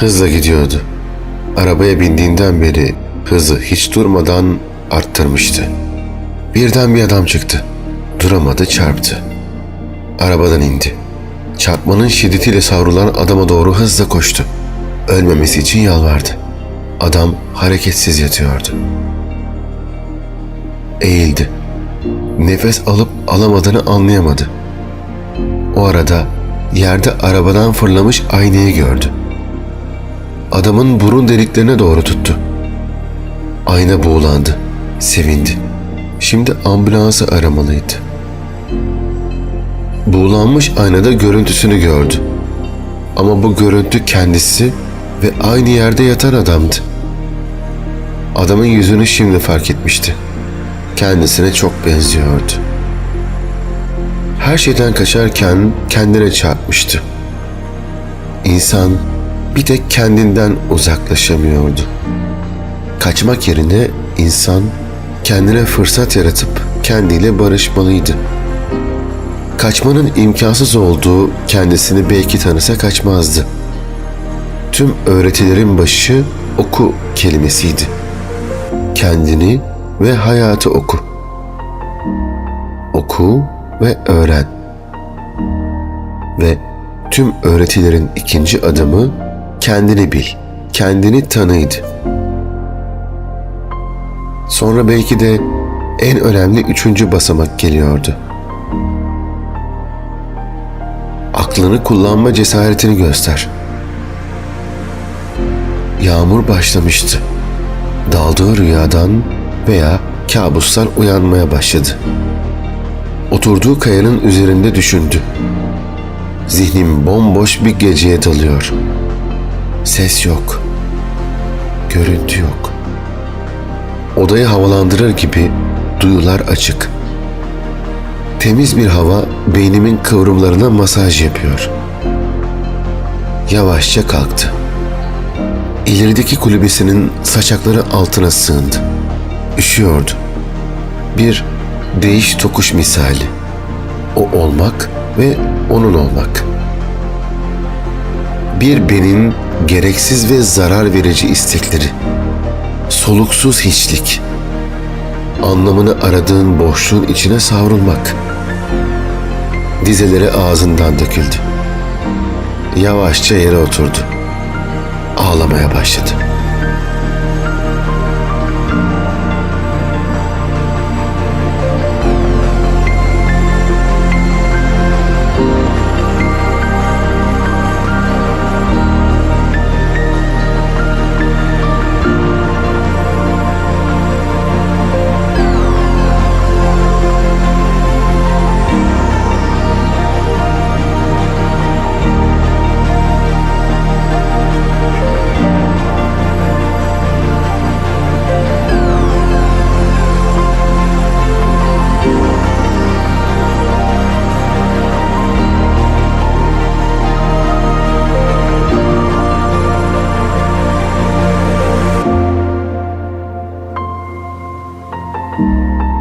Hızla gidiyordu. Arabaya bindiğinden beri hızı hiç durmadan arttırmıştı. Birden bir adam çıktı. Duramadı çarptı. Arabadan indi. Çarpmanın şiddetiyle savrulan adama doğru hızla koştu. Ölmemesi için yalvardı. Adam hareketsiz yatıyordu. Eğildi. Nefes alıp alamadığını anlayamadı. O arada yerde arabadan fırlamış aynayı gördü. Adamın burun deliklerine doğru tuttu. Ayna buğulandı. Sevindi. Şimdi ambulansı aramalıydı. Buğulanmış aynada görüntüsünü gördü. Ama bu görüntü kendisi ve aynı yerde yatan adamdı. Adamın yüzünü şimdi fark etmişti. Kendisine çok benziyordu. Her şeyden kaçarken kendine çarpmıştı. İnsan bir tek kendinden uzaklaşamıyordu. Kaçmak yerine insan kendine fırsat yaratıp kendiyle barışmalıydı. Kaçmanın imkansız olduğu kendisini belki tanısa kaçmazdı. Tüm öğretilerin başı oku kelimesiydi. Kendini ve hayatı oku. Oku ve öğren. Ve tüm öğretilerin ikinci adımı kendini bil, kendini tanıydı. Sonra belki de en önemli üçüncü basamak geliyordu. Aklını kullanma cesaretini göster. Yağmur başlamıştı. Daldığı rüyadan veya kabustan uyanmaya başladı. Oturduğu kayanın üzerinde düşündü. Zihnim bomboş bir geceye dalıyor. Ses yok. Görüntü yok. Odayı havalandırır gibi duyular açık. Temiz bir hava beynimin kıvrımlarına masaj yapıyor. Yavaşça kalktı. İlerideki kulübesinin saçakları altına sığındı. Üşüyordu. Bir değiş tokuş misali. O olmak ve onun olmak. Bir benin gereksiz ve zarar verici istekleri. Soluksuz hiçlik. Anlamını aradığın boşluğun içine savrulmak. Dizeleri ağzından döküldü. Yavaşça yere oturdu. you